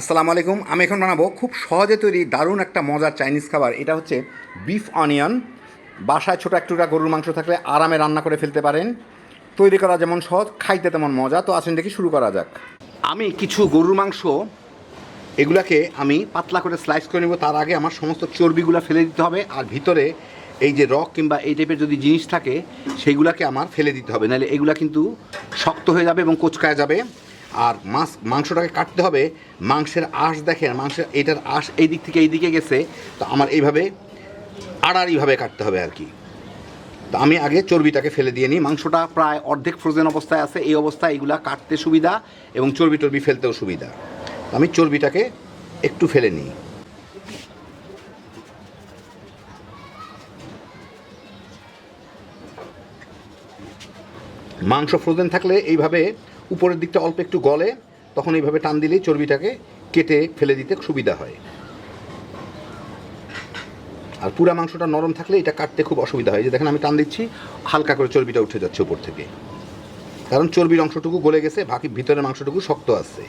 আসসালামু আলাইকুম। আমি এখন বানাবো খুব সহজে তৈরি দারুণ একটা মজার চাইনিজ খাবার। এটা হচ্ছে বিফ অনিয়ন বাসায় ছোটো এক টুকরা গরুর মাংস থাকলে আরামে রান্না করে ফেলতে পারেন। তৈরি করা যেমন সহজ, খাইতে তেমন মজা। তো আসেন দেখি শুরু করা যাক। আমি কিছু গরুর মাংস, এগুলাকে আমি পাতলা করে স্লাইস করে নেব। তার আগে আমার সমস্ত চর্বিগুলো ফেলে দিতে হবে। আর ভিতরে এই যে রক কিংবা এই টাইপের যদি জিনিস থাকে, সেইগুলাকে আমার ফেলে দিতে হবে। নাহলে এগুলা কিন্তু শক্ত হয়ে যাবে এবং কোচকায় যাবে। আর মাছ, মাংসটাকে কাটতে হবে। মাংসের আঁশ দেখেন, মাংসের এটার আঁশ এই দিক থেকে এই দিকে গেছে। তো আমার এইভাবে আড়াড়িভাবে কাটতে হবে আর কি। তো আমি আগে চর্বিটাকে ফেলে দিয়ে নিই। মাংসটা প্রায় অর্ধেক ফ্রোজেন অবস্থায় আছে। এই অবস্থায় এগুলা কাটতে সুবিধা এবং চর্বি টর্বি ফেলতেও সুবিধা। আমি চর্বিটাকে একটু ফেলে নিই। মাংস ফ্রোজেন থাকলে এইভাবে উপরের দিকটা অল্প একটু গলে, তখন এইভাবে টান দিলেই চর্বিটাকে কেটে ফেলে দিতে সুবিধা হয়। আর পুরা মাংসটা নরম থাকলে এটা কাটতে খুব অসুবিধা হয়। যে দেখেন আমি টান দিচ্ছি, হালকা করে চর্বিটা উঠে যাচ্ছে উপর থেকে। কারণ চর্বির অংশটুকু গলে গেছে, বাকি ভিতরের মাংসটুকু শক্ত আছে।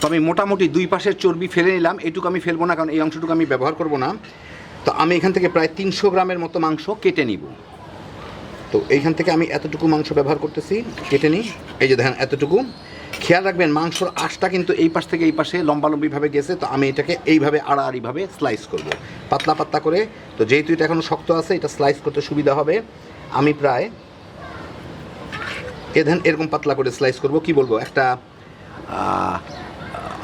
তো আমি মোটামুটি দুই পাশের চর্বি ফেলে নিলাম, এটুকু আমি ফেলব না, কারণ এই অংশটুকু আমি ব্যবহার করব না। তো আমি এখান থেকে প্রায় তিনশো গ্রামের মতো মাংস কেটে নিব। তো এইখান থেকে আমি এতটুকু মাংস ব্যবহার করতেছি, কেটে নিই। এই যে দেখেন, এতটুকু। খেয়াল রাখবেন, মাংসর আঁশটা কিন্তু এই পাশ থেকে এই পাশে লম্বালম্বিভাবে গেছে, তো আমি এটাকে এইভাবে আড়াআড়িভাবে স্লাইস করব। পাতলা পাতলা করে। তো যেহেতু এটা এখনও শক্ত আছে, এটা স্লাইস করতে সুবিধা হবে। আমি প্রায় এ ধান এরকম পাতলা করে স্লাইস করব। কি বলব? একটা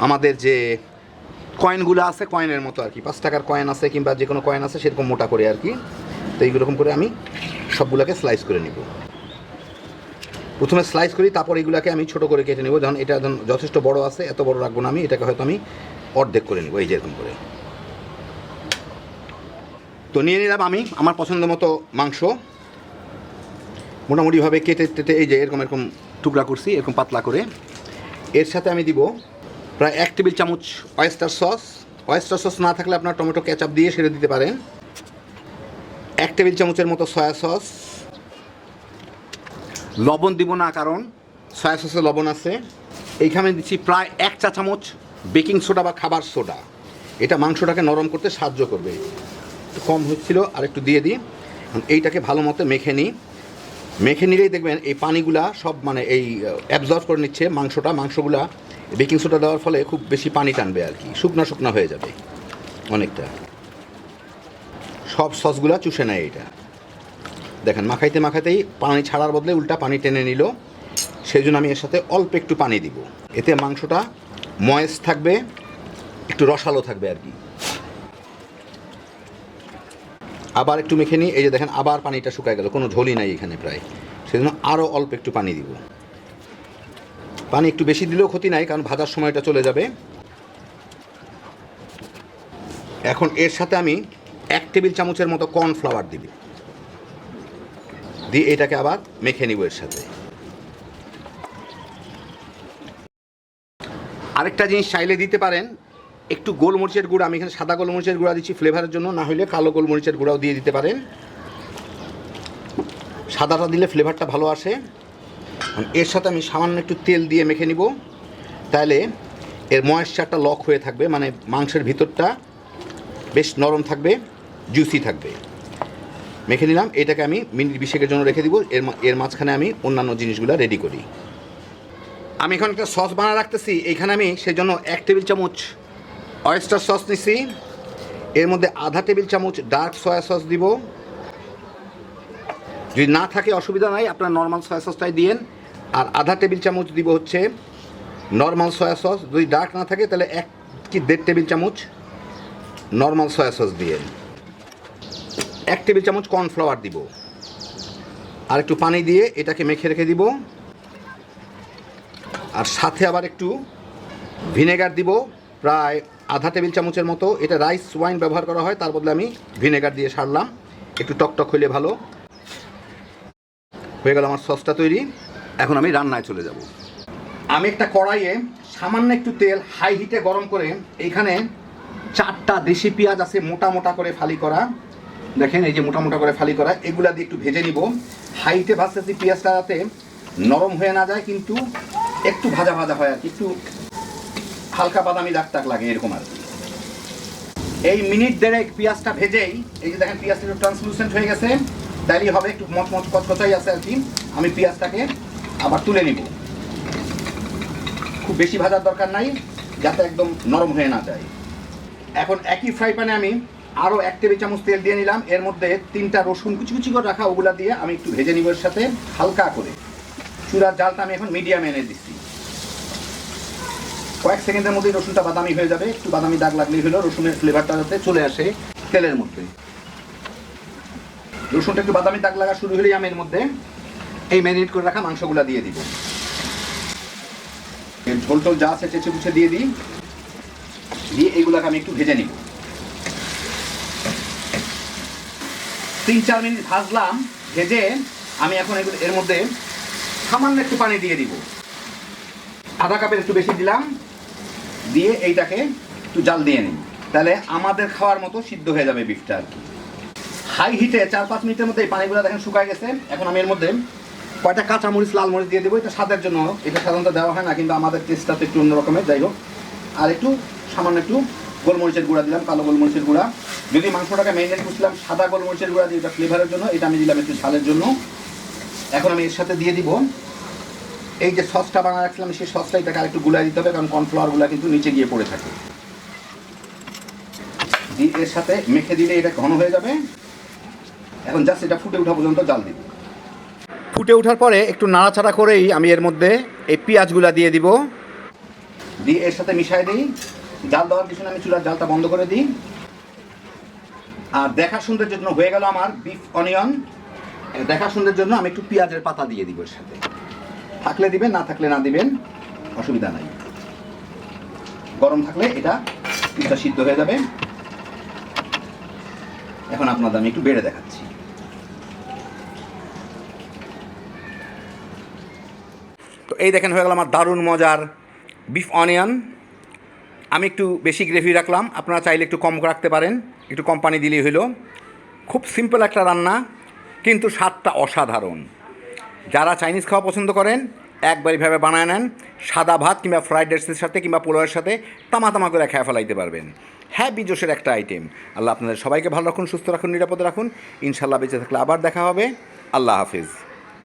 আমাদের যে কয়েনগুলো আছে কয়েনের মতো আর কি। পাঁচ টাকার কয়েন আছে কিংবা যে কোনো কয়েন আছে, সেরকম মোটা করে আর কি। তো এইরকম করে আমি সবগুলোকে স্লাইস করে নিব। প্রথমে স্লাইস করি, তারপর এগুলোকে আমি ছোট করে কেটে নেব। যখন এটা যথেষ্ট বড় আছে, এত বড় রাখব না আমি, এটাকে হয়তো আমি অর্ধেক করে নেব, এই যেরকম করে। তো নিয়ে নিলাম আমি আমার পছন্দ মতো মাংস। মোটামুটিভাবে কেটে টেটে এই যে এরকম এরকম টুকরা করছি, এরকম পাতলা করে। এর সাথে আমি দিব প্রায় এক টেবিল চামচ অয়েস্টার সস অয়েস্টার সস না থাকলে আপনার টমেটো কেচাপ দিয়ে সেরে দিতে পারেন এক টেবিল চামচের মতো সয়া সস লবণ দিব না কারণ সয়া সসে লবণ আছে। এইখানে দিচ্ছি প্রায় এক চা চামচ বেকিং সোডা বা খাবার সোডা এটা মাংসটাকে নরম করতে সাহায্য করবে। কম হচ্ছিল আর একটু দিয়ে দিই। এইটাকে ভালো মতো মেখে নিই। মেখে নিলেই দেখবেন এই পানিগুলা সব মানে এই অ্যাবজর্ব করে নিচ্ছে মাংসটা। মাংসগুলা বেকিং সোডা দেওয়ার ফলে খুব বেশি পানি টানবে আর কি। শুকনা শুকনা হয়ে যাবে অনেকটা। সব সসগুলা চুষে নেয় এটা। দেখেন, মাখাইতে মাখাইতেই পানি ছাড়ার বদলে উল্টা পানি টেনে নিল। সেই জন্য আমি এর সাথে অল্প একটু পানি দিব। এতে মাংসটা ময়েস থাকবে, একটু রসালো থাকবে আর কি। আবার একটু মেখে নিই। এই যে দেখেন, আবার পানিটা শুকায় গেল। কোনো ঝোলই নাই এখানে প্রায়। সেজন্য আরও অল্প একটু পানি দিব। পানি একটু বেশি দিলেও ক্ষতি নাই, কারণ ভাজার সময়টা চলে যাবে। এখন এর সাথে আমি এক টেবিল চামচের মতো কর্নফ্লাওয়ার দিবি। দিয়ে এটাকে আবার মেখে নিব এর সাথে। আরেকটা জিনিস চাইলে দিতে পারেন, একটু গোলমরিচের গুঁড়া, আমি এখানে সাদা গোলমরিচের গুঁড়া দিচ্ছি ফ্লেভারের জন্য, না হলে কালো গোলমরিচের গুঁড়াও দিয়ে দিতে পারেন। সাদাটা দিলে ফ্লেভারটা ভালো আসে। এর সাথে আমি সামান্য একটু তেল দিয়ে মেখে নিব। তাহলে এর ময়েশ্চারটা লক হয়ে থাকবে মানে মাংসের ভিতরটা বেশ নরম থাকবে জুসি থাকবে। মেখে নিলাম, এটাকে আমি মিনিট বিশেকের জন্য রেখে দিব, এর এর মাঝখানে আমি অন্যান্য জিনিসগুলো রেডি করি। আমি এখন একটা সস বানা রাখতেছি এইখানে আমি সেই জন্য এক টেবিল চামচ অয়েস্টার সস নিছি, এর মধ্যে আধা টেবিল চামচ ডার্ক সয়া সস দিব। যদি না থাকে অসুবিধা নাই, আপনার নর্মাল সয়া সসটাই দিয়েন। আর আধা টেবিল চামচ দিব হচ্ছে নর্মাল সয়া সস যদি ডার্ক না থাকে, তাহলে এক কি দেড় টেবিল চামচ নর্মাল সয়া সস দিয়ে। এক টেবিল চামচ কর্নফ্লাওয়ার দিব। আর একটু পানি দিয়ে এটাকে মেখে রেখে দিব। আর সাথে আবার একটু ভিনেগার দিব। প্রায় আধা টেবিল চামচের মতো। এটা রাইস ওয়াইন ব্যবহার করা হয়, তার বদলে আমি ভিনেগার দিয়ে সারলাম। একটু টকটক হইলে ভালো। হয়ে গেল আমার সসটা তৈরি। এখন আমি রান্নায় চলে যাব। আমি একটা কড়াইয়ে সামান্য একটু তেল হাই হিটে গরম করে এইখানে চারটা দেশি পেঁয়াজ আছে মোটা মোটা করে ফালি করা। দেখেন এই যে মোটা মোটা করে ফালি করা, এগুলা দিয়ে একটু ভেজে নিব। হাইটে ভাজতেছি পেঁয়াজটা যাতে নরম হয়ে না যায়, কিন্তু একটু ভাজা ভাজা হয় আর কি, একটু হালকা বাদামি দাগ টাক লাগে, এরকম আর কি। এই মিনিট দেড়েক পেঁয়াজটা ভেজেই, এই যে দেখেন পেঁয়াজটা একটু ট্রান্সলুসেন্ট হয়ে গেছে তাইলেই হবে একটু মচমচ কচকচাই আছে আর কি। আমি পেঁয়াজটাকে আবার তুলে নিব। খুব বেশি ভাজার দরকার নাই, যাতে একদম নরম হয়ে না যায়। এখন একই ফ্রাই প্যানে আমি আরও এক টেবিল চামচ তেল দিয়ে নিলাম। এর মধ্যে তিনটা রসুন কুচি কুচি করে রাখা ওগুলা দিয়ে আমি একটু ভেজে নিব এর সাথে হালকা করে। চুলার জালটা আমি এখন মিডিয়ামে এনে দিচ্ছি। কয়েক সেকেন্ডের মধ্যেই রসুনটা বাদামি হয়ে যাবে। একটু বাদামি দাগ লাগলেই হলো, রসুনের ফ্লেভারটা যাতে চলে আসে তেলের মধ্যে। রসুনটা একটু বাদামি দাগ লাগা শুরু হলেই আমি এর মধ্যে এই ম্যারিনেট করে রাখা মাংসগুলা দিয়ে দিব। ঝোল টোল যা আছে চেঁচে বুঝে দিয়ে দিই। দিয়ে এইগুলাকে আমি একটু ভেজে নিব। তিন, চার মিনিট ভাজলাম, ভেজে আমি এখন এগুলো এর মধ্যে সামান্য একটু পানি দিয়ে দিব। আধা কাপের একটু বেশি দিলাম। দিয়ে এইটাকে একটু জাল দিয়ে নিই। তাহলে আমাদের খাওয়ার মতো সিদ্ধ হয়ে যাবে বিফটা আর কি। হাই হিটে চার, পাঁচ মিনিটের মধ্যে এই পানিগুলো দেখেন শুকায় গেছে। এখন আমি এর মধ্যে কয়টা কাঁচা মরিচ, লাল মরিচ দিয়ে দেবো, এটা স্বাদের জন্য এটা সাধারণত দেওয়া হয় না, কিন্তু আমাদের টেস্টটা তো একটু অন্য রকমের। যাই হোক, আর একটু সামান্য একটু গোলমরিচের গুঁড়া দিলাম, কালো গোলমরিচের গুঁড়া। যদি মাংসটাকে মেরিনেট করছিলাম, সাদা গোলমরিচের গুঁড়া দিয়ে এটা ফ্লেভারের জন্য, এটা আমি দিলাম একটু ঝালের জন্য। এখন আমি এর সাথে দিয়ে দিব। এই যে সসটা বানা রাখছিলাম, সেই সসটা এটাকে আরেকটু গুলাই দিতে হবে, কারণ কর্নফ্লাওয়ারগুলো কিন্তু নিচে গিয়ে পড়ে থাকে। দিয়ে এর সাথে মেখে দিলে এটা ঘন হয়ে যাবে। এখন জাস্ট এটা ফুটে ওঠা পর্যন্ত জাল দিব। ফুটে ওঠার পরে একটু নাড়াচাড়া করেই আমি এর মধ্যে এই পেঁয়াজগুলা দিয়ে দিব। দিয়ে এর সাথে মিশাই দিই। জাল দেওয়ার পিছনে আমি চুলার জালটা বন্ধ করে দিই। আর দেখা সুন্দর জন্য হয়ে গেল আমার বিফ অনিয়ন দেখা সুন্দর জন্য আমি একটু পেঁয়াজের পাতা দিয়ে দিব এর সাথে। থাকলে দিবেন, না থাকলে না দিবেন, অসুবিধা নাই। গরম থাকলে এটা পিঠা সিদ্ধ হয়ে যাবে। এখন আপনাদের আমি একটু বেড়ে দেখাচ্ছি। তো এই দেখেন হয়ে গেল আমার দারুণ মজার বিফ অনিয়ন আমি একটু বেশি গ্রেভি রাখলাম, আপনারা চাইলে একটু কম রাখতে পারেন, একটু কম পানি দিলেই হলো। খুব সিম্পল একটা রান্না, কিন্তু স্বাদটা অসাধারণ। যারা চাইনিজ খাওয়া পছন্দ করেন, একবার এভাবে বানায় নেন, সাদা ভাত কিংবা ফ্রাইড রাইসের সাথে কিংবা পোলাওয়ের সাথে তামা তামা করে খেয়ে ফেলাইতে পারবেন। হ্যাঁ বিজোশের একটা আইটেম আল্লাহ আপনাদের সবাইকে ভালো রাখুন, সুস্থ রাখুন, নিরাপদে রাখুন। ইনশাল্লাহ বেঁচে থাকলে আবার দেখা হবে। আল্লাহ হাফিজ।